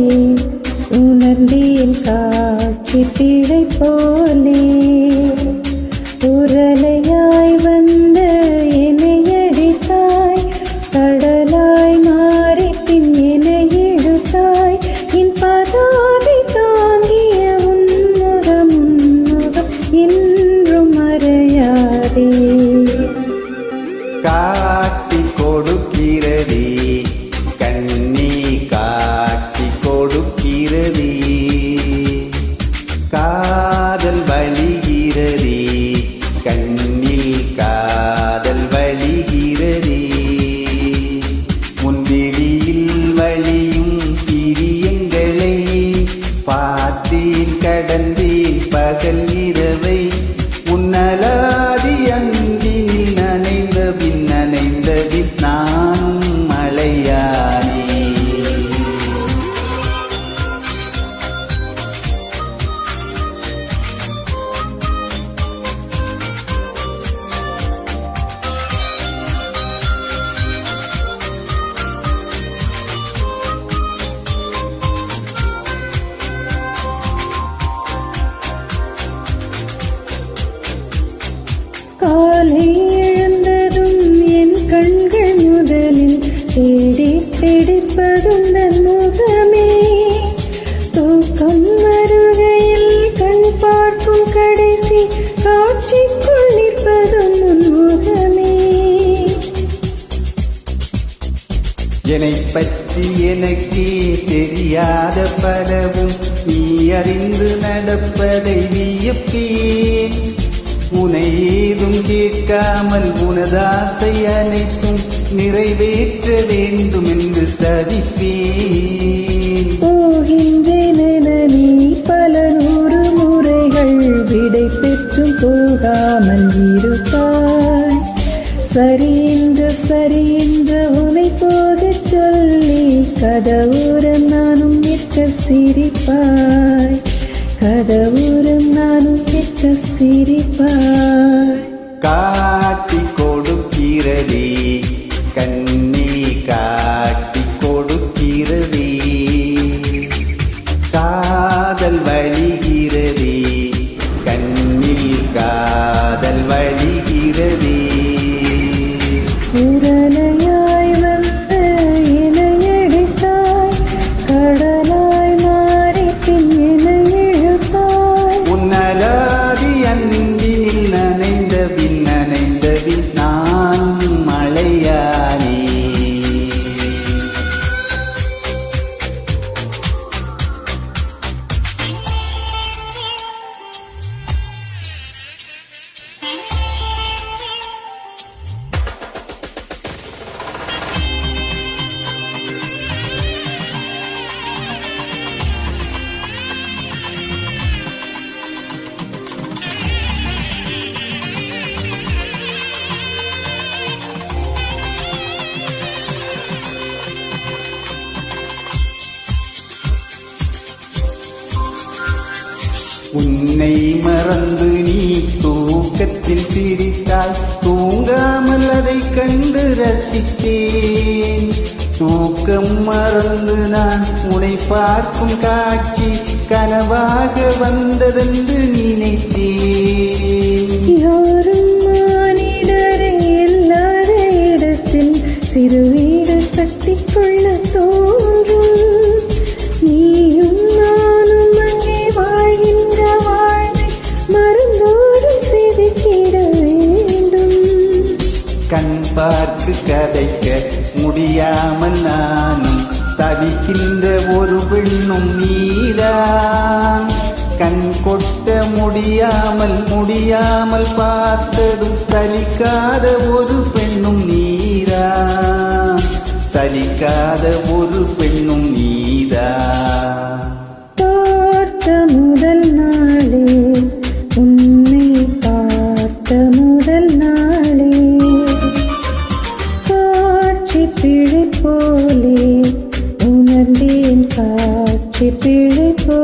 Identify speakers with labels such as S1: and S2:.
S1: போலே உணர்ந்தேன் காட்சி பிழை போலே உரலையாய் வந்த என்னையடித்தாய் கடலாய் மாறி பின் என்னை இழுத்தாய். என் பதாதை தாங்கிய உன்முகம் என்றும் மறையாதே.
S2: காற்று
S1: காலை எழுந்ததும் என் கண்கள் முதலில் தேடி பிடிப்பதும் தன் முகமே. தூக்கம் வருகையில் கண் பார்க்கும் கடைசி காட்சிக்குள் நிற்பதும் உன் முகமே.
S2: என்னை பற்றி எனக்கே தெரியாத பலவும் நீ அறிந்து நடப்பதை வியப்பேன். உனை ஏதும் கேட்காமல் உனதாசை அனைத்தும் நிறைவேற்ற வேண்டும் என்று தவிப்பேன்.
S1: போகின்றேன் பல நூறு முறைகள் விடை பெற்றும் போகாமல் இருப்பாய். சரி என்று சரி என்று உனை போகச் சொல்லி கதவுரம் நானும் நிற்க சிரிப்பாய். கதவுரம் சிரிப்பாய்
S2: காட்டி உன்னை மறந்து நீ தூக்கத்தில் சிரித்தாய் தூங்காமல் அதை கண்டு ரசித்தேன். தூக்கம் மறந்து நான் உனை பார்க்கும் காட்சி கனவாக வந்ததென்று நினைத்தேன்.
S1: யாரும் மானிடரே இல்லாத இடத்தில் சிறு வீடு கட்டிக்கொள்ள
S2: பார்த்து கதைக்க முடியாமல் நானும் தவிக்கின்ற ஒரு பெண்ணும் நீதான். கண் கொட்ட முடியாமல் முடியாமல் பார்த்ததும் சலிக்காத ஒரு பெண்ணும் நீரா சலிக்காத ஒரு
S1: போலே உணர்ந்தேன் காட்சி பிழை போ